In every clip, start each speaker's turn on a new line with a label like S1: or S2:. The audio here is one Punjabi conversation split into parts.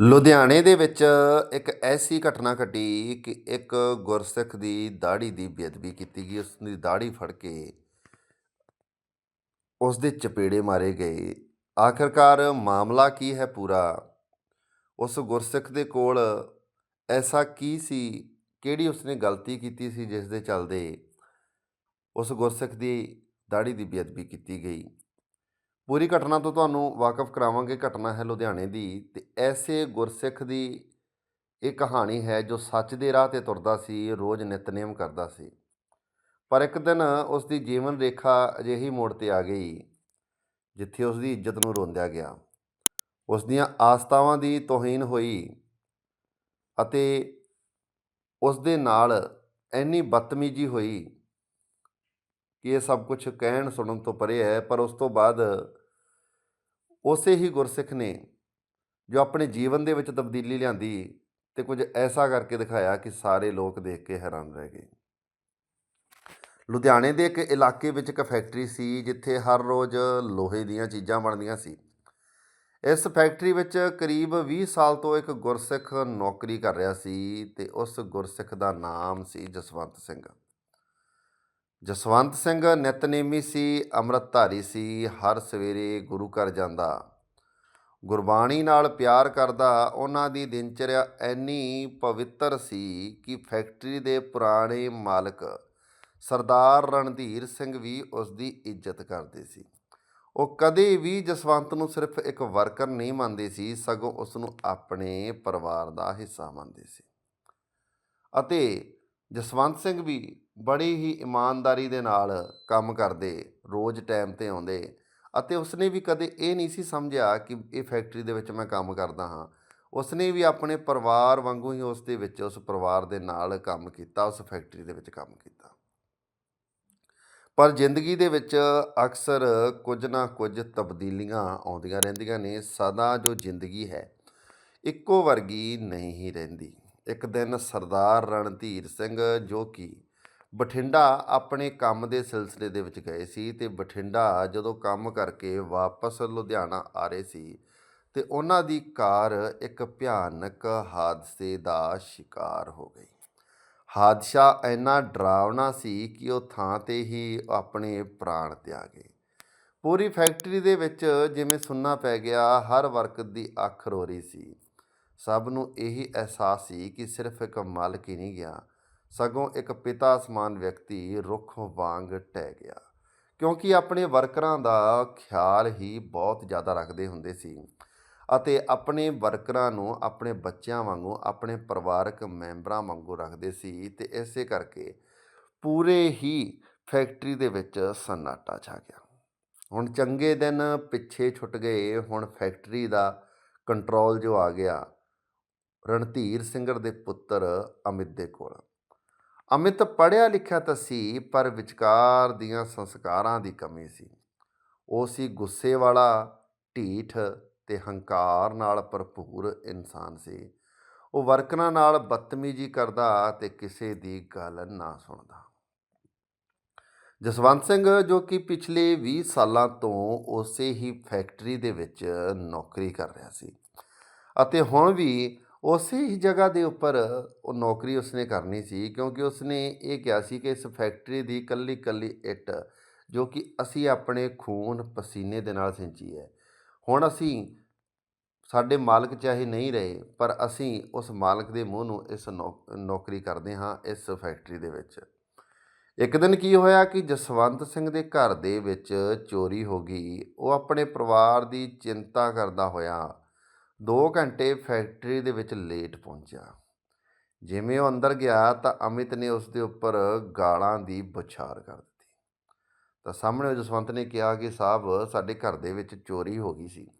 S1: ਲੁਧਿਆਣੇ ਦੇ ਵਿੱਚ ਇੱਕ ਐਸੀ ਘਟਨਾ ਘਟੀ ਕਿ ਇੱਕ ਗੁਰਸਿੱਖ ਦੀ ਦਾੜੀ ਦੀ ਬੇਅਦਬੀ ਕੀਤੀ ਗਈ। ਉਸ ਦੀ ਦਾੜੀ ਫੜ ਕੇ ਉਸ ਦੇ ਚਪੇੜੇ ਮਾਰੇ ਗਏ। ਆਖਰਕਾਰ ਮਾਮਲਾ ਕੀ ਹੈ ਪੂਰਾ? ਉਸ ਗੁਰਸਿੱਖ ਦੇ ਕੋਲ ਐਸਾ ਕੀ ਸੀ? ਕਿਹੜੀ ਉਸਨੇ ਗਲਤੀ ਕੀਤੀ ਸੀ ਜਿਸ ਦੇ ਚੱਲਦੇ ਉਸ ਗੁਰਸਿੱਖ ਦੀ ਦਾੜੀ ਦੀ ਬੇਅਦਬੀ ਕੀਤੀ ਗਈ? ਪੂਰੀ ਘਟਨਾ ਤੋਂ ਤੁਹਾਨੂੰ ਵਾਕਿਫ ਕਰਾਵਾਂਗੇ ਘਟਨਾ ਹੈ ਲੁਧਿਆਣੇ ਦੀ ਤੇ ਐਸੇ ਗੁਰਸਿੱਖ ਦੀ ਇਹ ਕਹਾਣੀ ਹੈ ਜੋ ਸੱਚ ਦੇ ਰਾਹ ਤੇ ਤੁਰਦਾ ਸੀ, ਰੋਜ਼ ਨਿਤਨੇਮ ਕਰਦਾ ਸੀ। ਪਰ ਇੱਕ ਦਿਨ ਉਸ ਦੀ ਜੀਵਨ ਰੇਖਾ ਅਜਿਹੀ ਮੋੜ ਤੇ ਆ ਗਈ, ਜਿੱਥੇ ਉਸ ਦੀ ਇੱਜ਼ਤ ਨੂੰ ਰੋਂਦਿਆ ਗਿਆ। ਉਸ ਦੀਆਂ ਆਸਤਾਵਾਂ ਦੀ ਤੋਹੀਨ ਹੋਈ ਅਤੇ ਉਸ ਦੇ ਨਾਲ ਇੰਨੀ ਬਦਤਮੀਜੀ ਹੋਈ ਕਿ ਇਹ ਸਭ ਕੁਝ ਕਹਿਣ ਸੁਣਨ ਤੋਂ ਪਰੇ ਹੈ, ਪਰ ਉਸ ਤੋਂ ਬਾਅਦ ਉਸੇ ਹੀ ਗੁਰਸਿੱਖ ਨੇ ਜੋ ਆਪਣੇ ਜੀਵਨ ਦੇ ਵਿੱਚ ਤਬਦੀਲੀ ਲਿਆਂਦੀ ਤੇ ਕੁਝ ਐਸਾ ਕਰਕੇ ਦਿਖਾਇਆ ਕਿ ਸਾਰੇ ਲੋਕ ਦੇਖ ਕੇ ਹੈਰਾਨ ਰਹਿ ਗਏ। ਲੁਧਿਆਣੇ ਦੇ ਇੱਕ ਇਲਾਕੇ ਵਿੱਚ ਇੱਕ ਫੈਕਟਰੀ ਸੀ, ਜਿੱਥੇ ਹਰ ਰੋਜ਼ ਲੋਹੇ ਦੀਆਂ ਚੀਜ਼ਾਂ ਬਣਦੀਆਂ ਸੀ। ਇਸ ਫੈਕਟਰੀ ਵਿੱਚ ਕਰੀਬ 20 ਸਾਲ ਤੋਂ ਇੱਕ ਗੁਰਸਿੱਖ ਨੌਕਰੀ ਕਰ ਰਿਹਾ ਸੀ ਤੇ ਉਸ ਗੁਰਸਿੱਖ ਦਾ ਨਾਮ ਸੀ ਜਸਵੰਤ ਸਿੰਘ। ਜਸਵੰਤ ਸਿੰਘ ਨਿਤਨੇਮੀ ਸੀ, ਅੰਮ੍ਰਿਤਧਾਰੀ ਸੀ, ਹਰ ਸਵੇਰੇ ਗੁਰੂ ਘਰ ਜਾਂਦਾ। ਗੁਰਬਾਣੀ ਨਾਲ ਪਿਆਰ ਕਰਦਾ, ਉਹਨਾਂ ਦੀ ਦਿਨਚਰਿਆ ਇੰਨੀ ਪਵਿੱਤਰ ਸੀ ਕਿ ਫੈਕਟਰੀ ਦੇ ਪੁਰਾਣੇ ਮਾਲਕ ਸਰਦਾਰ ਰਣਧੀਰ ਸਿੰਘ ਵੀ ਉਸ ਦੀ ਇੱਜ਼ਤ ਕਰਦੇ ਸੀ। ਉਹ ਕਦੇ ਵੀ ਜਸਵੰਤ ਨੂੰ ਸਿਰਫ ਇੱਕ ਵਰਕਰ ਨਹੀਂ ਮੰਨਦੇ ਸੀ, ਸਗੋਂ ਉਸ ਨੂੰ ਆਪਣੇ ਪਰਿਵਾਰ ਦਾ ਹਿੱਸਾ ਮੰਨਦੇ ਸੀ। ਅਤੇ ਜਸਵੰਤ ਸਿੰਘ ਵੀ ਬੜੀ ਹੀ ਇਮਾਨਦਾਰੀ ਦੇ ਨਾਲ ਕੰਮ ਕਰਦੇ, ਰੋਜ਼ ਟਾਈਮ ਤੇ ਆਉਂਦੇ ਅਤੇ ਉਸਨੇ ਵੀ ਕਦੇ ਇਹ ਨਹੀਂ ਸੀ ਸਮਝਿਆ ਕਿ ਇਹ ਫੈਕਟਰੀ ਦੇ ਵਿੱਚ ਮੈਂ ਕੰਮ ਕਰਦਾ ਹਾਂ। ਉਸਨੇ ਵੀ ਆਪਣੇ ਪਰਿਵਾਰ ਵਾਂਗੂ ਹੀ ਉਸ ਦੇ ਵਿੱਚ, ਉਸ ਪਰਿਵਾਰ ਦੇ ਨਾਲ ਕੰਮ ਕੀਤਾ, ਉਸ ਫੈਕਟਰੀ ਦੇ ਵਿੱਚ ਕੰਮ ਕੀਤਾ। ਪਰ ਜ਼ਿੰਦਗੀ ਦੇ ਵਿੱਚ ਅਕਸਰ ਕੁਝ ਨਾ ਕੁਝ ਤਬਦੀਲੀਆਂ ਆਉਂਦੀਆਂ ਰਹਿੰਦੀਆਂ ਨੇ, ਸਦਾ ਜੋ ਜ਼ਿੰਦਗੀ ਹੈ, ਇੱਕੋ ਵਰਗੀ ਨਹੀਂ ਹੀ ਰਹਿੰਦੀ। ਇੱਕ ਦਿਨ ਸਰਦਾਰ ਰਣਧੀਰ ਸਿੰਘ ਜੋ ਕਿ ਬਠਿੰਡਾ ਆਪਣੇ ਕੰਮ ਦੇ ਸਿਲਸਿਲੇ ਦੇ ਵਿੱਚ ਗਏ ਸੀ ਤੇ ਬਠਿੰਡਾ ਜਦੋਂ ਕੰਮ ਕਰਕੇ ਵਾਪਸ ਲੁਧਿਆਣਾ ਆ ਰਹੇ ਸੀ ਤੇ ਉਹਨਾਂ ਦੀ ਕਾਰ ਇੱਕ ਭਿਆਨਕ ਹਾਦਸੇ ਦਾ ਸ਼ਿਕਾਰ ਹੋ ਗਈ। ਹਾਦਸਾ ਇੰਨਾ ਡਰਾਵਨਾ ਸੀ ਕਿ ਉਹ ਥਾਂ ਤੇ ਹੀ ਆਪਣੇ ਪ੍ਰਾਣ ਤਿਆਗੇ। ਪੂਰੀ ਫੈਕਟਰੀ ਦੇ ਵਿੱਚ ਜਿਵੇਂ ਸੁੰਨਾ ਪੈ ਗਿਆ, ਹਰ ਵਰਕਰ ਦੀ ਅੱਖ ਰੋ ਰਹੀ ਸੀ। ਸਭ ਨੂੰ ਇਹੀ ਅਹਿਸਾਸ ਸੀ ਕਿ ਸਿਰਫ ਇੱਕ ਮਾਲਕ ਹੀ ਨਹੀਂ ਗਿਆ। ਸਗੋਂ ਇੱਕ ਪਿਤਾ ਸਮਾਨ ਵਿਅਕਤੀ ਰੁੱਖ ਵਾਂਗ ਟਹਿ ਗਿਆ। ਕਿਉਂਕਿ ਆਪਣੇ ਵਰਕਰਾਂ ਦਾ ਖਿਆਲ ਹੀ ਬਹੁਤ ਜ਼ਿਆਦਾ ਰੱਖਦੇ ਹੁੰਦੇ ਸੀ ਅਤੇ ਆਪਣੇ ਵਰਕਰਾਂ ਨੂੰ ਆਪਣੇ ਬੱਚਿਆਂ ਵਾਂਗੂ, ਆਪਣੇ ਪਰਿਵਾਰਕ ਮੈਂਬਰਾਂ ਵਾਂਗੂ ਰੱਖਦੇ ਸੀ ਤੇ ਇਸੇ ਕਰਕੇ ਪੂਰੇ ਹੀ ਫੈਕਟਰੀ ਦੇ ਵਿੱਚ ਸન્ਨਾਟਾ ਛਾ ਗਿਆ। ਹੁਣ ਚੰਗੇ ਦਿਨ ਪਿੱਛੇ ਛੁੱਟ ਗਏ, ਹੁਣ ਫੈਕਟਰੀ ਦਾ ਕੰਟਰੋਲ ਜੋ ਆ ਗਿਆ, ਰਣਧੀਰ ਸਿੰਘਰ ਦੇ ਪੁੱਤਰ ਅਮਿਤ ਦੇ ਕੋਲ। ਅਮਿਤ ਪੜ੍ਹਿਆ ਲਿਖਿਆ ਤਾਂ ਸੀ, ਪਰ ਵਿਚਕਾਰ ਦੀਆਂ ਸੰਸਕਾਰਾਂ ਦੀ ਕਮੀ ਸੀ। ਉਹ ਸੀ ਗੁੱਸੇ ਵਾਲਾ, ਢੀਠ ਤੇ ਹੰਕਾਰ ਨਾਲ ਭਰਪੂਰ ਇਨਸਾਨ ਸੀ। ਉਹ ਵਰਕਰਾਂ ਨਾਲ ਬਦਤਮੀਜ਼ੀ ਕਰਦਾ ਤੇ ਕਿਸੇ ਦੀ ਗੱਲ ਨਾ ਸੁਣਦਾ। ਜਸਵੰਤ ਸਿੰਘ, ਜੋ ਕਿ ਪਿਛਲੇ 20 ਸਾਲਾਂ ਤੋਂ ਉਸੇ ਹੀ ਫੈਕਟਰੀ ਦੇ ਵਿੱਚ ਨੌਕਰੀ ਕਰ ਰਿਹਾ ਸੀ। ਅਤੇ ਹੁਣ ਵੀ ਉਸੇ ਹੀ ਜਗ੍ਹਾ ਦੇ ਉੱਪਰ ਉਹ ਨੌਕਰੀ ਉਸਨੇ ਕਰਨੀ ਸੀ, ਕਿਉਂਕਿ ਉਸਨੇ ਇਹ ਕਿਹਾ ਸੀ ਕਿ ਇਸ ਫੈਕਟਰੀ ਦੀ ਕੱਲੀ ਕੱਲੀ ਇੱਟ, ਜੋ ਕਿ ਅਸੀਂ ਆਪਣੇ ਖੂਨ ਪਸੀਨੇ ਦੇ ਨਾਲ ਸਿੰਚੀ ਹੈ। ਹੁਣ ਅਸੀਂ ਸਾਡੇ ਮਾਲਕ ਚਾਹੇ ਨਹੀਂ ਰਹੇ, ਪਰ ਅਸੀਂ ਉਸ ਮਾਲਕ ਦੇ ਮੂੰਹ ਨੂੰ ਇਸ ਨੌ- ਨੌਕਰੀ ਕਰਦੇ ਹਾਂ ਇਸ ਫੈਕਟਰੀ ਦੇ ਵਿੱਚ। ਇੱਕ ਦਿਨ ਕੀ ਹੋਇਆ ਕਿ ਜਸਵੰਤ ਸਿੰਘ ਦੇ ਘਰ ਦੇ ਵਿੱਚ ਚੋਰੀ ਹੋ ਗਈ। ਉਹ ਆਪਣੇ ਪਰਿਵਾਰ ਦੀ ਚਿੰਤਾ ਕਰਦਾ ਹੋਇਆ 2 ਘੰਟੇ ਫੈਕਟਰੀ ਦੇ ਵਿੱਚ ਲੇਟ ਪਹੁੰਚਿਆ। ਜਿਵੇਂ ਉਹ ਅੰਦਰ ਗਿਆ ਤਾਂ ਅਮਿਤ ਨੇ ਉਸ ਦੇ ਉੱਪਰ ਗਾਲਾਂ ਦੀ ਬੁਛਾਰ ਕਰ ਦਿੱਤੀ। ਤਾਂ ਸਾਹਮਣੇ ਜਸਵੰਤ ਨੇ ਕਿਹਾ ਕਿ ਸਾਹਿਬ, ਸਾਡੇ ਘਰ ਦੇ ਵਿੱਚ ਚੋਰੀ ਹੋ ਗਈ ਸੀ।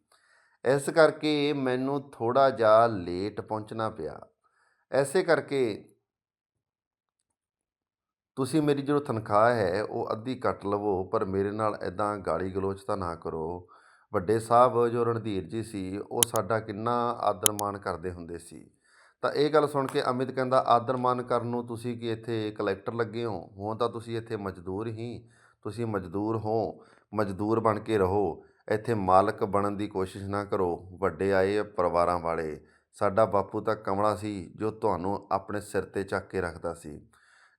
S1: ਇਸ ਕਰਕੇ ਮੈਨੂੰ ਥੋੜਾ ਜਿਹਾ ਲੇਟ ਪਹੁੰਚਣਾ ਪਿਆ। ਐਸੇ ਕਰਕੇ ਤੁਸੀਂ ਮੇਰੀ ਜੋ ਤਨਖਾਹ ਹੈ, ਉਹ ਅੱਧੀ ਕੱਟ ਲਵੋ, ਪਰ ਮੇਰੇ ਨਾਲ ਐਦਾਂ ਗਾਲੀ ਗਲੋਚ ਤਾਂ ਨਾ ਕਰੋ। ਵੱਡੇ ਸਾਹਿਬ ਜੋ ਰਣਧੀਰ ਜੀ ਸੀ, ਉਹ ਸਾਡਾ ਕਿੰਨਾ ਆਦਰ ਮਾਣ ਕਰਦੇ ਹੁੰਦੇ ਸੀ। ਤਾਂ ਇਹ ਗੱਲ ਸੁਣ ਕੇ ਅਮਿਤ ਕਹਿੰਦਾ, ਆਦਰ ਮਾਣ ਕਰਨ ਨੂੰ ਤੁਸੀਂ ਕਿ ਇੱਥੇ ਕਲੈਕਟਰ ਲੱਗੇ ਹੋ? ਹੋ ਤਾਂ ਤੁਸੀਂ ਇੱਥੇ ਮਜ਼ਦੂਰ ਹੀ। ਤੁਸੀਂ ਮਜ਼ਦੂਰ ਹੋ। ਮਜ਼ਦੂਰ ਬਣ ਕੇ ਰਹੋ। ਇੱਥੇ ਮਾਲਕ ਬਣਨ ਦੀ ਕੋਸ਼ਿਸ਼ ਨਾ ਕਰੋ। ਵੱਡੇ ਆਏ ਪਰਿਵਾਰਾਂ ਵਾਲੇ। ਸਾਡਾ ਬਾਪੂ ਤਾਂ ਕਮਲਾ ਸੀ, ਜੋ ਤੁਹਾਨੂੰ ਆਪਣੇ ਸਿਰ ਤੇ ਚੱਕ ਕੇ ਰੱਖਦਾ ਸੀ।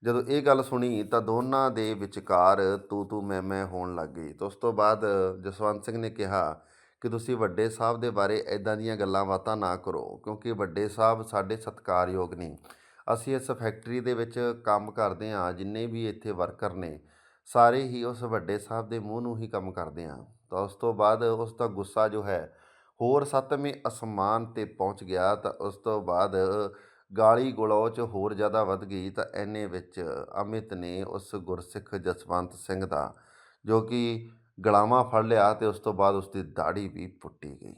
S1: ਜਦੋਂ ਇਹ ਗੱਲ ਸੁਣੀ ਤਾਂ ਦੋਨਾਂ ਦੇ ਵਿਚਕਾਰ ਤੂੰ ਤੂੰ ਮੈਂ ਮੈਂ ਹੋਣ ਲੱਗ ਗਈ। ਤਾਂ ਉਸ ਤੋਂ ਬਾਅਦ ਜਸਵੰਤ ਸਿੰਘ ਨੇ ਕਿਹਾ ਕਿ ਤੁਸੀਂ ਵੱਡੇ ਸਾਹਿਬ ਦੇ ਬਾਰੇ ਐਦਾਂ ਦੀਆਂ ਗੱਲਾਂ ਬਾਤਾਂ ਨਾ ਕਰੋ, ਕਿਉਂਕਿ ਵੱਡੇ ਸਾਹਿਬ ਸਾਡੇ ਸਤਿਕਾਰਯੋਗ ਨੇ। ਅਸੀਂ ਇਸ ਫੈਕਟਰੀ ਦੇ ਵਿੱਚ ਕੰਮ ਕਰਦੇ ਹਾਂ, ਜਿੰਨੇ ਵੀ ਇੱਥੇ ਵਰਕਰ ਨੇ, ਸਾਰੇ ਹੀ ਉਸ ਵੱਡੇ ਸਾਹਿਬ ਦੇ ਮੂੰਹ ਨੂੰ ਹੀ ਕੰਮ ਕਰਦੇ ਹਾਂ। ਤਾਂ ਉਸ ਤੋਂ ਬਾਅਦ ਉਸ ਦਾ ਗੁੱਸਾ ਜੋ ਹੈ, ਹੋਰ ਸੱਤਵੇਂ ਅਸਮਾਨ ਤੇ ਪਹੁੰਚ ਗਿਆ ਤਾਂ ਉਸ ਤੋਂ ਬਾਅਦ ਗਾਲੀ ਗਲੋਚ ਹੋਰ ਜ਼ਿਆਦਾ ਵੱਧ ਗਈ ਤਾਂ ਐਨੇ ਵਿੱਚ ਅਮਿਤ ਨੇ ਉਸ ਗੁਰਸਿੱਖ ਜਸਵੰਤ ਸਿੰਘ ਦਾ ਜੋ ਕਿ ਗਲਾਵਾਂ ਫੜ ਲਿਆ ਤੇ ਉਸ ਤੋਂ ਬਾਅਦ ਉਸ ਦੀ ਦਾੜੀ ਵੀ ਪੁੱਟੀ ਗਈ।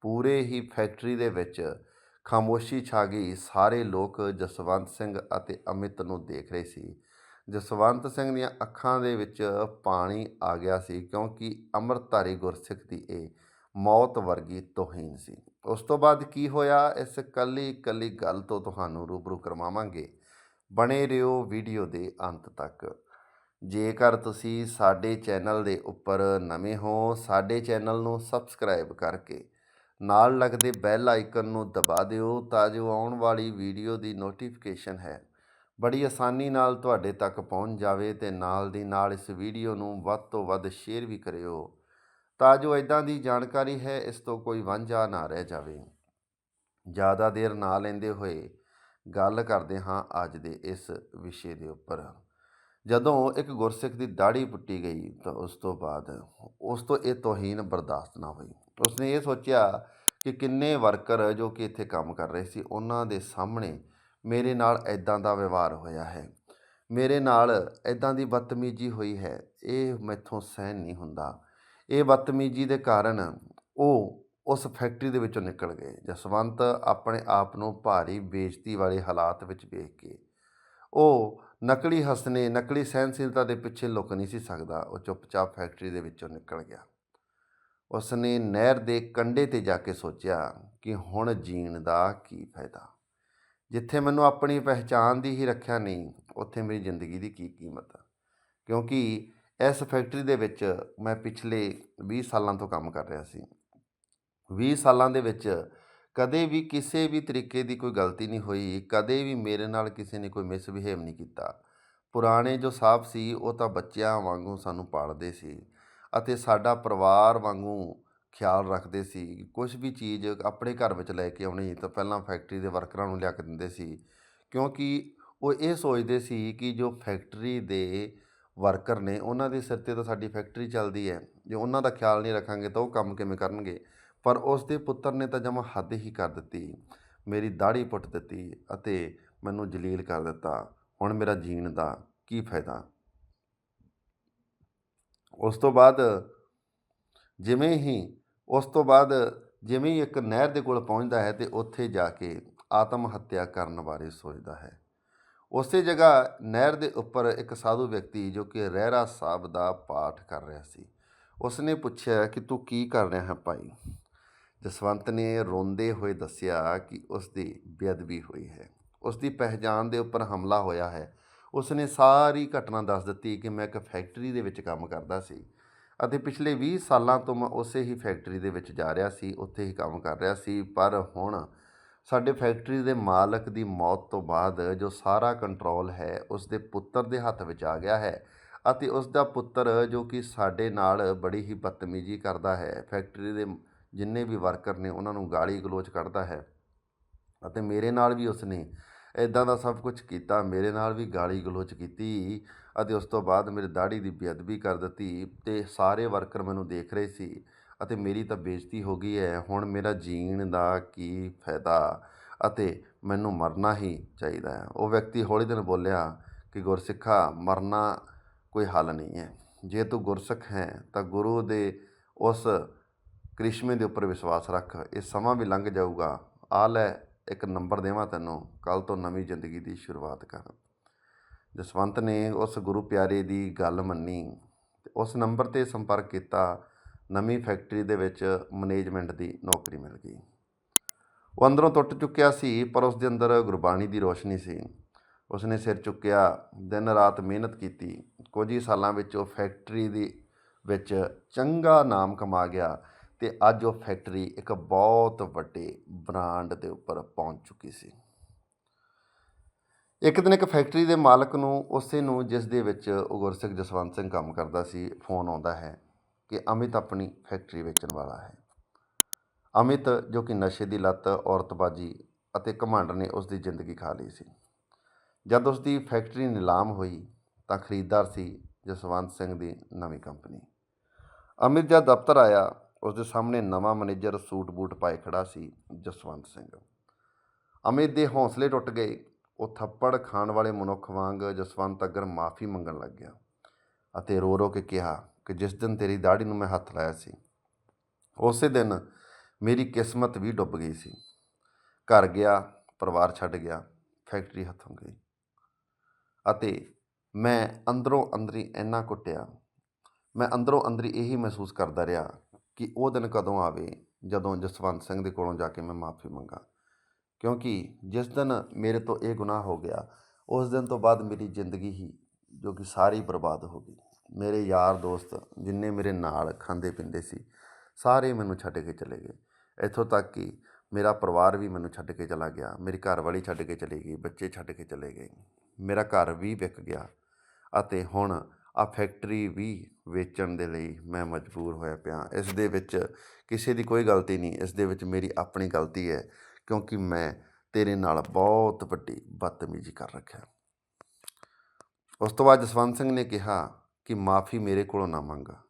S1: ਪੂਰੇ ਹੀ ਫੈਕਟਰੀ ਦੇ ਵਿੱਚ ਖਾਮੋਸ਼ੀ ਛਾ ਗਈ। ਸਾਰੇ ਲੋਕ ਜਸਵੰਤ ਸਿੰਘ ਅਤੇ ਅਮਿਤ ਨੂੰ ਦੇਖ ਰਹੇ ਸੀ। ਜਸਵੰਤ ਸਿੰਘ ਦੀਆਂ ਅੱਖਾਂ ਦੇ ਵਿੱਚ ਪਾਣੀ ਆ ਗਿਆ ਸੀ ਕਿਉਂਕਿ ਅੰਮ੍ਰਿਤਧਾਰੀ ਗੁਰਸਿੱਖ ਦੀ ਇਹ ਮੌਤ ਵਰਗੀ ਤੋਹੀਨ ਸੀ। ਉਸ ਤੋਂ ਬਾਅਦ ਕੀ ਹੋਇਆ? ਇਸ ਕੱਲੀ ਕੱਲੀ ਗੱਲ ਤੋਂ ਤੁਹਾਨੂੰ ਰੂਬਰੂ ਕਰਵਾਵਾਂਗੇ। ਬਣੇ ਰਹੋ ਵੀਡੀਓ ਦੇ ਅੰਤ ਤੱਕ। ਜੇਕਰ ਤੁਸੀਂ ਸਾਡੇ ਚੈਨਲ ਦੇ ਉੱਪਰ ਨਵੇਂ ਹੋ, ਸਾਡੇ ਚੈਨਲ ਨੂੰ ਸਬਸਕ੍ਰਾਈਬ ਕਰਕੇ ਨਾਲ ਲੱਗਦੇ ਬੈਲ ਆਈਕਨ ਨੂੰ ਦਬਾ ਦਿਓ ਤਾਂ ਜੋ ਆਉਣ ਵਾਲੀ ਵੀਡੀਓ ਦੀ ਨੋਟੀਫਿਕੇਸ਼ਨ ਹੈ। ਬੜੀ ਆਸਾਨੀ ਨਾਲ ਤੁਹਾਡੇ ਤੱਕ ਪਹੁੰਚ ਜਾਵੇ ਤੇ ਨਾਲ ਦੀ ਨਾਲ ਇਸ ਵੀਡੀਓ ਨੂੰ ਵੱਧ ਤੋਂ ਵੱਧ ਸ਼ੇਅਰ ਵੀ ਕਰਿਓ। ਤਾਂ ਜੋ ਇਦਾਂ ਦੀ ਜਾਣਕਾਰੀ ਹੈ, ਇਸ ਤੋਂ ਕੋਈ ਵਾਂਝਾ ਨਾ ਰਹਿ ਜਾਵੇ। ਜ਼ਿਆਦਾ ਦੇਰ ਨਾ ਲੈਂਦੇ ਹੋਏ ਗੱਲ ਕਰਦੇ ਹਾਂ ਅੱਜ ਦੇ ਇਸ ਵਿਸ਼ੇ ਦੇ ਉੱਪਰ। ਜਦੋਂ ਇੱਕ ਗੁਰਸਿੱਖ ਦੀ ਦਾੜੀ ਪੁੱਟੀ ਗਈ ਤਾਂ ਉਸ ਤੋਂ ਬਾਅਦ ਉਸ ਤੋਂ ਇਹ ਤੋਹੀਨ ਬਰਦਾਸ਼ਤ ਨਾ ਹੋਈ। ਉਸਨੇ ਇਹ ਸੋਚਿਆ ਕਿ ਕਿੰਨੇ ਵਰਕਰ ਜੋ ਕਿ ਇੱਥੇ ਕੰਮ ਕਰ ਰਹੇ ਸੀ, ਉਹਨਾਂ ਦੇ ਸਾਹਮਣੇ ਮੇਰੇ ਨਾਲ ਐਦਾਂ ਦਾ ਵਿਵਹਾਰ ਹੋਇਆ ਹੈ। ਮੇਰੇ ਨਾਲ ਐਦਾਂ ਦੀ ਬਦਤਮੀਜ਼ੀ ਹੋਈ ਹੈ, ਇਹ ਮੈਥੋਂ ਸਹਿਨ ਨਹੀਂ ਹੁੰਦਾ। ਇਹ ਬਦਤਮੀਜ਼ੀ ਦੇ ਕਾਰਨ ਉਹ ਉਸ ਫੈਕਟਰੀ ਦੇ ਵਿੱਚੋਂ ਨਿਕਲ ਗਏ ਜਸਵੰਤ ਆਪਣੇ ਆਪ ਨੂੰ ਭਾਰੀ ਬੇਇੱਜ਼ਤੀ ਵਾਲੇ ਹਾਲਾਤ ਵਿੱਚ ਵੇਖ ਕੇ। ਉਹ ਨਕਲੀ ਹੱਸਨੇ, ਨਕਲੀ ਸਹਿਨਸ਼ੀਲਤਾ ਦੇ ਪਿੱਛੇ ਲੁਕ ਨਹੀਂ ਸੀ ਸਕਦਾ। ਉਹ ਚੁੱਪਚਾਪ ਫੈਕਟਰੀ ਦੇ ਵਿੱਚੋਂ ਨਿਕਲ ਗਿਆ। ਉਸ ਨੇ ਨਹਿਰ ਦੇ ਕੰਢੇ ਤੇ ਜਾ ਕੇ ਸੋਚਿਆ ਕਿ ਹੁਣ ਜੀਣ ਦਾ ਕੀ ਫਾਇਦਾ। ਜਿੱਥੇ ਮੈਨੂੰ ਆਪਣੀ ਪਹਿਚਾਨ ਦੀ ਹੀ ਰੱਖਿਆ ਨਹੀਂ, ਉੱਥੇ ਮੇਰੀ ਜ਼ਿੰਦਗੀ ਦੀ ਕੀ ਕੀਮਤ ਕਿਉਂਕਿ ਇਸ ਫੈਕਟਰੀ ਦੇ ਵਿੱਚ ਮੈਂ ਪਿਛਲੇ 20 ਸਾਲਾਂ ਤੋਂ ਕੰਮ ਕਰ ਰਿਹਾ ਸੀ। 20 ਸਾਲਾਂ ਦੇ ਵਿੱਚ ਕਦੇ ਵੀ ਕਿਸੇ ਵੀ ਤਰੀਕੇ ਦੀ ਕੋਈ ਗਲਤੀ ਨਹੀਂ ਹੋਈ, ਕਦੇ ਵੀ ਮੇਰੇ ਨਾਲ ਕਿਸੇ ਨੇ ਕੋਈ ਮਿਸਬਿਹੇਵ ਨਹੀਂ ਕੀਤਾ। ਪੁਰਾਣੇ ਜੋ ਸਾਹਿਬ ਸੀ, ਉਹ ਤਾਂ ਬੱਚਿਆਂ ਵਾਂਗੂ ਸਾਨੂੰ ਪਾਲਦੇ ਸੀ ਅਤੇ ਸਾਡਾ ਪਰਿਵਾਰ ਵਾਂਗੂ ਖਿਆਲ ਰੱਖਦੇ ਸੀ। ਕੁਝ ਵੀ ਚੀਜ਼ ਆਪਣੇ ਘਰ ਵਿੱਚ ਲੈ ਕੇ ਆਉਣੀ ਤਾਂ ਪਹਿਲਾਂ ਫੈਕਟਰੀ ਦੇ ਵਰਕਰਾਂ ਨੂੰ ਲਿਆ ਕੇ ਦਿੰਦੇ ਸੀ, ਕਿਉਂਕਿ ਉਹ ਇਹ ਸੋਚਦੇ ਸੀ ਕਿ ਜੋ ਫੈਕਟਰੀ ਦੇ ਵਰਕਰ ਨੇ, ਉਹਨਾਂ ਦੇ ਸਿਰ ਤੇ ਤਾਂ ਸਾਡੀ ਫੈਕਟਰੀ ਚੱਲਦੀ ਹੈ, ਜੇ ਉਹਨਾਂ ਦਾ ਖਿਆਲ ਨਹੀਂ ਰੱਖਾਂਗੇ ਤਾਂ ਉਹ ਕੰਮ ਕਿਵੇਂ ਕਰਨਗੇ? ਪਰ ਉਸ ਦੇ ਪੁੱਤਰ ਨੇ ਤਾਂ ਜਮਾ ਹੱਦ ਹੀ ਕਰ ਦਿੱਤੀ, ਮੇਰੀ ਦਾੜੀ ਪੁੱਟ ਦਿੱਤੀ ਅਤੇ ਮੈਨੂੰ ਜਲੀਲ ਕਰ ਦਿੱਤਾ। ਹੁਣ ਮੇਰਾ ਜੀਣ ਦਾ ਕੀ ਫਾਇਦਾ? ਉਸ ਤੋਂ ਬਾਅਦ ਜਿਵੇਂ ਹੀ, ਉਸ ਤੋਂ ਬਾਅਦ ਜਿਵੇਂ ਹੀ ਇੱਕ ਨਹਿਰ ਦੇ ਕੋਲ ਪਹੁੰਚਦਾ ਹੈ ਤੇ ਉੱਥੇ ਜਾ ਕੇ ਆਤਮ ਹੱਤਿਆ ਕਰਨ ਬਾਰੇ ਸੋਚਦਾ ਹੈ। ਉਸੇ ਜਗ੍ਹਾ ਨਹਿਰ ਦੇ ਉੱਪਰ ਇੱਕ ਸਾਧੂ ਵਿਅਕਤੀ ਜੋ ਕਿ ਰਹਿਰਾ ਸਾਹਿਬ ਦਾ ਪਾਠ ਕਰ ਰਿਹਾ ਸੀ। ਉਸਨੇ ਪੁੱਛਿਆ ਕਿ ਤੂੰ ਕੀ ਕਰ ਰਿਹਾ ਹੈ ਭਾਈ? ਜਸਵੰਤ ਨੇ ਰੋਂਦੇ ਹੋਏ ਦੱਸਿਆ ਕਿ ਉਸ ਦੀ ਬੇਅਦਬੀ ਹੋਈ ਹੈ। ਉਸ ਦੀ ਪਹਿਚਾਣ ਦੇ ਉੱਪਰ ਹਮਲਾ ਹੋਇਆ ਹੈ। ਉਸਨੇ ਸਾਰੀ ਘਟਨਾ ਦੱਸ ਦਿੱਤੀ ਕਿ ਮੈਂ ਇੱਕ ਫੈਕਟਰੀ ਦੇ ਵਿੱਚ ਕੰਮ ਕਰਦਾ ਸੀ ਅਤੇ ਪਿਛਲੇ 20 ਸਾਲਾਂ ਤੋਂ ਮੈਂ ਉਸੇ ਹੀ ਫੈਕਟਰੀ ਦੇ ਵਿੱਚ ਜਾ ਰਿਹਾ ਸੀ, ਉੱਥੇ ਹੀ ਕੰਮ ਕਰ ਰਿਹਾ ਸੀ। ਪਰ ਹੁਣ ਸਾਡੇ ਫੈਕਟਰੀ ਦੇ ਮਾਲਕ ਦੀ ਮੌਤ ਤੋਂ ਬਾਅਦ ਜੋ ਸਾਰਾ ਕੰਟਰੋਲ ਹੈ, ਉਸ ਦੇ ਪੁੱਤਰ ਦੇ ਹੱਥ ਵਿੱਚ ਆ ਗਿਆ ਹੈ ਅਤੇ ਉਸ ਦਾ ਪੁੱਤਰ ਜੋ ਕਿ ਸਾਡੇ ਨਾਲ ਬੜੀ ਹੀ ਬਦਤਮੀਜ਼ੀ ਕਰਦਾ ਹੈ, ਫੈਕਟਰੀ ਦੇ ਜਿੰਨੇ ਵੀ ਵਰਕਰ ਨੇ, ਉਹਨਾਂ ਨੂੰ ਗਾਲੀ ਗਲੋਚ ਕੱਢਦਾ ਹੈ ਅਤੇ ਮੇਰੇ ਨਾਲ ਵੀ ਉਸਨੇ ਇਦਾਂ ਦਾ ਸਭ ਕੁਝ ਕੀਤਾ, ਮੇਰੇ ਨਾਲ ਵੀ ਗਾਲੀ ਗਲੋਚ ਕੀਤੀ ਅਤੇ ਉਸ ਤੋਂ ਬਾਅਦ ਮੇਰੇ ਦਾੜੀ ਦੀ ਬੇਅਦਬੀ ਕਰ ਦਿੱਤੀ ਤੇ ਸਾਰੇ ਵਰਕਰ ਮੈਨੂੰ ਦੇਖ ਰਹੇ ਸੀ ਅਤੇ ਮੇਰੀ ਤਾਂ ਬੇਇੱਜ਼ਤੀ ਹੋ ਗਈ ਹੈ। ਹੁਣ ਮੇਰਾ ਜੀਣ ਦਾ ਕੀ ਫਾਇਦਾ ਅਤੇ ਮੈਨੂੰ ਮਰਨਾ ਹੀ ਚਾਹੀਦਾ ਹੈ। ਉਹ ਵਿਅਕਤੀ ਹੌਲੀ ਦਿਨ ਬੋਲਿਆ ਕਿ, ਗੁਰਸਿੱਖਾ, ਮਰਨਾ ਕੋਈ ਹੱਲ ਨਹੀਂ ਹੈ। ਜੇ ਤੂੰ ਗੁਰਸਿੱਖ ਹੈ, ਤਾਂ ਗੁਰੂ ਦੇ ਉਸ ਕ੍ਰਿਸ਼ਮੇ ਦੇ ਉੱਪਰ ਵਿਸ਼ਵਾਸ ਰੱਖ। ਇਹ ਸਮਾਂ ਵੀ ਲੰਘ ਜਾਊਗਾ। ਆ ਲੈ, ਇੱਕ ਨੰਬਰ ਦੇਵਾਂ ਤੈਨੂੰ। ਕੱਲ ਤੋਂ ਨਵੀਂ ਜ਼ਿੰਦਗੀ ਦੀ ਸ਼ੁਰੂਆਤ ਕਰ। ਜਸਵੰਤ ਨੇ ਉਸ ਗੁਰੂ ਪਿਆਰੇ ਦੀ ਗੱਲ ਮੰਨੀ। ਉਸ ਨੰਬਰ ਤੇ ਸੰਪਰਕ ਕੀਤਾ ਨਵੀਂ ਫੈਕਟਰੀ ਦੇ ਵਿੱਚ ਮੈਨੇਜਮੈਂਟ ਦੀ ਨੌਕਰੀ ਮਿਲ ਗਈ। ਉਹ ਅੰਦਰੋਂ ਟੁੱਟ ਚੁੱਕਿਆ ਸੀ, ਪਰ ਉਸ ਦੇ ਅੰਦਰ ਗੁਰਬਾਣੀ ਦੀ ਰੋਸ਼ਨੀ ਸੀ। ਉਸਨੇ ਸਿਰ ਚੁੱਕਿਆ, ਦਿਨ ਰਾਤ ਮਿਹਨਤ ਕੀਤੀ। ਕੁਝ ਹੀ ਸਾਲਾਂ ਵਿੱਚ ਉਹ ਫੈਕਟਰੀ ਦੀ ਵਿੱਚ ਚੰਗਾ ਨਾਮ ਕਮਾ ਗਿਆ ਤੇ ਅੱਜ ਉਹ ਫੈਕਟਰੀ ਇੱਕ ਬਹੁਤ ਵੱਡੇ ਬ੍ਰਾਂਡ ਦੇ ਉੱਪਰ ਪਹੁੰਚ ਚੁੱਕੀ ਸੀ। ਇੱਕ ਦਿਨ ਇੱਕ ਫੈਕਟਰੀ ਦੇ ਮਾਲਕ ਨੂੰ, ਉਸੇ ਨੂੰ ਜਿਸ ਦੇ ਵਿੱਚ ਉਹ ਗੁਰਸਿੱਖ ਜਸਵੰਤ ਸਿੰਘ ਕੰਮ ਕਰਦਾ ਸੀ, ਫੋਨ ਆਉਂਦਾ ਹੈ। ਕਿ ਅਮਿਤ ਆਪਣੀ ਫੈਕਟਰੀ ਵੇਚਣ ਵਾਲਾ ਹੈ। ਅਮਿਤ, ਜੋ ਕਿ ਨਸ਼ੇ ਦੀ ਲੱਤ, ਔਰਤਬਾਜੀ ਅਤੇ ਘਮੰਡ ਨੇ ਉਸ ਦੀ ਜ਼ਿੰਦਗੀ ਖਾ ਲਈ ਸੀ। ਜਦ ਉਸ ਦੀ ਫੈਕਟਰੀ ਨਿਲਾਮ ਹੋਈ, ਤਾਂ ਖਰੀਦਦਾਰ ਸੀ ਜਸਵੰਤ ਸਿੰਘ ਦੀ ਨਵੀਂ ਕੰਪਨੀ। ਅਮਿਤ ਜਦ ਦਫ਼ਤਰ ਆਇਆ ਉਸ ਦੇ ਸਾਹਮਣੇ ਨਵਾਂ ਮੈਨੇਜਰ ਸੂਟ ਬੂਟ ਪਾਏ ਖੜਾ ਸੀ ਜਸਵੰਤ ਸਿੰਘ। ਅਮਿਤ ਦੇ ਹੌਸਲੇ ਟੁੱਟ ਗਏ। ਉਹ ਥੱਪੜ ਖਾਣ ਵਾਲੇ ਮਨੁੱਖ ਵਾਂਗ ਜਸਵੰਤ ਅਗਰ ਮਾਫੀ ਮੰਗਣ ਲੱਗ ਗਿਆ ਅਤੇ ਰੋ ਰੋ ਕੇ ਕਿਹਾ ਕਿ ਜਿਸ ਦਿਨ ਤੇਰੀ ਦਾੜੀ ਨੂੰ ਮੈਂ ਹੱਥ ਲਾਇਆ ਸੀ, ਉਸੇ ਦਿਨ ਮੇਰੀ ਕਿਸਮਤ ਵੀ ਡੁੱਬ ਗਈ ਸੀ। ਘਰ ਗਿਆ, ਪਰਿਵਾਰ ਛੱਡ ਗਿਆ, ਫੈਕਟਰੀ ਹੱਥੋਂ ਗਈ ਅਤੇ ਮੈਂ ਅੰਦਰੋਂ ਅੰਦਰੀ ਇੰਨਾ ਕੁੱਟਿਆ, ਮੈਂ ਅੰਦਰੋਂ ਅੰਦਰੀ ਇਹੀ ਮਹਿਸੂਸ ਕਰਦਾ ਰਿਹਾ ਕਿ ਉਹ ਦਿਨ ਕਦੋਂ ਆਵੇ, ਜਦੋਂ ਜਸਵੰਤ ਸਿੰਘ ਦੇ ਕੋਲੋਂ ਜਾ ਕੇ ਮੈਂ ਮਾਫੀ ਮੰਗਾ। ਕਿਉਂਕਿ ਜਿਸ ਦਿਨ ਮੇਰੇ ਤੋਂ ਇਹ ਗੁਨਾਹ ਹੋ ਗਿਆ, ਉਸ ਦਿਨ ਤੋਂ ਬਾਅਦ ਮੇਰੀ ਜ਼ਿੰਦਗੀ ਹੀ ਜੋ ਕਿ ਸਾਰੀ ਬਰਬਾਦ ਹੋ ਗਈ। ਮੇਰੇ ਯਾਰ ਦੋਸਤ ਜਿੰਨੇ ਮੇਰੇ ਨਾਲ ਖਾਂਦੇ ਪੀਂਦੇ ਸੀ, ਸਾਰੇ ਮੈਨੂੰ ਛੱਡ ਕੇ ਚਲੇ ਗਏ। ਇੱਥੋਂ ਤੱਕ ਕਿ ਮੇਰਾ ਪਰਿਵਾਰ ਵੀ ਮੈਨੂੰ ਛੱਡ ਕੇ ਚਲਾ ਗਿਆ, ਮੇਰੀ ਘਰਵਾਲੀ ਛੱਡ ਕੇ ਚਲੀ ਗਈ, ਬੱਚੇ ਛੱਡ ਕੇ ਚਲੇ ਗਏ। ਮੇਰਾ ਘਰ ਵੀ ਵਿਕ ਗਿਆ ਅਤੇ ਹੁਣ ਆ ਫੈਕਟਰੀ ਵੀ ਵੇਚਣ ਦੇ ਲਈ ਮੈਂ ਮਜਬੂਰ ਹੋਇਆ ਪਿਆ। ਇਸ ਦੇ ਵਿੱਚ ਕਿਸੇ ਦੀ ਕੋਈ ਗਲਤੀ ਨਹੀਂ, ਇਸ ਦੇ ਵਿੱਚ ਮੇਰੀ ਆਪਣੀ ਗਲਤੀ ਹੈ ਕਿਉਂਕਿ ਮੈਂ ਤੇਰੇ ਨਾਲ ਬਹੁਤ ਵੱਡੀ ਬਦਤਮੀਜ਼ੀ ਕਰ ਰੱਖਿਆ। ਉਸ ਤੋਂ ਬਾਅਦ ਜਸਵੰਤ ਸਿੰਘ ਨੇ ਕਿਹਾ ਕਿ ਮਾਫੀ ਮੇਰੇ ਕੋਲੋਂ ਨਾ ਮੰਗਾ,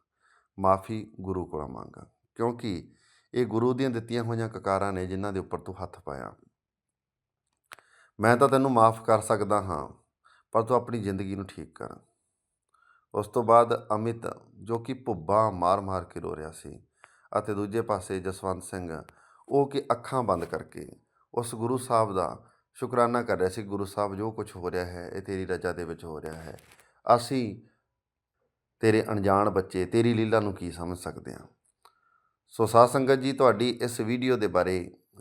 S1: ਮਾਫੀ ਗੁਰੂ ਕੋਲੋਂ ਮੰਗਾ। ਕਿਉਂਕਿ ਇਹ ਗੁਰੂ ਦੀਆਂ ਦਿੱਤੀਆਂ ਹੋਈਆਂ ਕਕਾਰਾਂ ਨੇ ਜਿਨ੍ਹਾਂ ਦੇ ਉੱਪਰ ਤੂੰ ਹੱਥ ਪਾਇਆ। ਮੈਂ ਤਾਂ ਤੈਨੂੰ ਮਾਫ ਕਰ ਸਕਦਾ ਹਾਂ, ਪਰ ਤੂੰ ਆਪਣੀ ਜ਼ਿੰਦਗੀ ਨੂੰ ਠੀਕ ਕਰ। ਉਸ ਤੋਂ ਬਾਅਦ ਅਮਿਤ, ਜੋ ਕਿ ਭੁੱਬਾ ਮਾਰ-ਮਾਰ ਕੇ ਰੋ ਰਿਹਾ ਸੀ ਅਤੇ ਦੂਜੇ ਪਾਸੇ ਜਸਵੰਤ ਸਿੰਘ, ਉਹ ਕਿ ਅੱਖਾਂ ਬੰਦ ਕਰਕੇ ਉਸ ਗੁਰੂ ਸਾਹਿਬ ਦਾ ਸ਼ੁਕਰਾਨਾ ਕਰ ਰਿਹਾ ਸੀ, ਗੁਰੂ ਸਾਹਿਬ, ਜੋ ਕੁਝ ਹੋ ਰਿਹਾ ਹੈ, ਇਹ ਤੇਰੀ ਰਜ਼ਾ ਦੇ ਵਿੱਚ ਹੋ ਰਿਹਾ ਹੈ। ਅਸੀਂ ਤੇਰੇ ਅਣਜਾਣ ਬੱਚੇ ਤੇਰੀ ਲੀਲਾ ਨੂੰ ਕੀ ਸਮਝ ਸਕਦੇ ਹਾਂ ਸੋ ਸਾਧ ਸੰਗਤ ਜੀ ਤੁਹਾਡੀ ਇਸ ਵੀਡੀਓ ਦੇ ਬਾਰੇ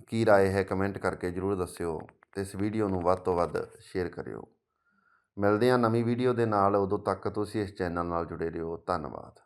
S1: ਕੀ رائے ਹੈ ਕਮੈਂਟ ਕਰਕੇ ਜਰੂਰ ਦੱਸਿਓ ਤੇ ਇਸ ਵੀਡੀਓ ਨੂੰ ਵੱਧ ਤੋਂ ਵੱਧ ਸ਼ੇਅਰ ਕਰਿਓ ਮਿਲਦੇ ਹਾਂ ਨਵੀਂ ਵੀਡੀਓ ਦੇ ਨਾਲ ਉਦੋਂ ਤੱਕ ਤੁਸੀਂ ਇਸ ਚੈਨਲ ਨਾਲ ਜੁੜੇ ਰਹੋ ਧੰਨਵਾਦ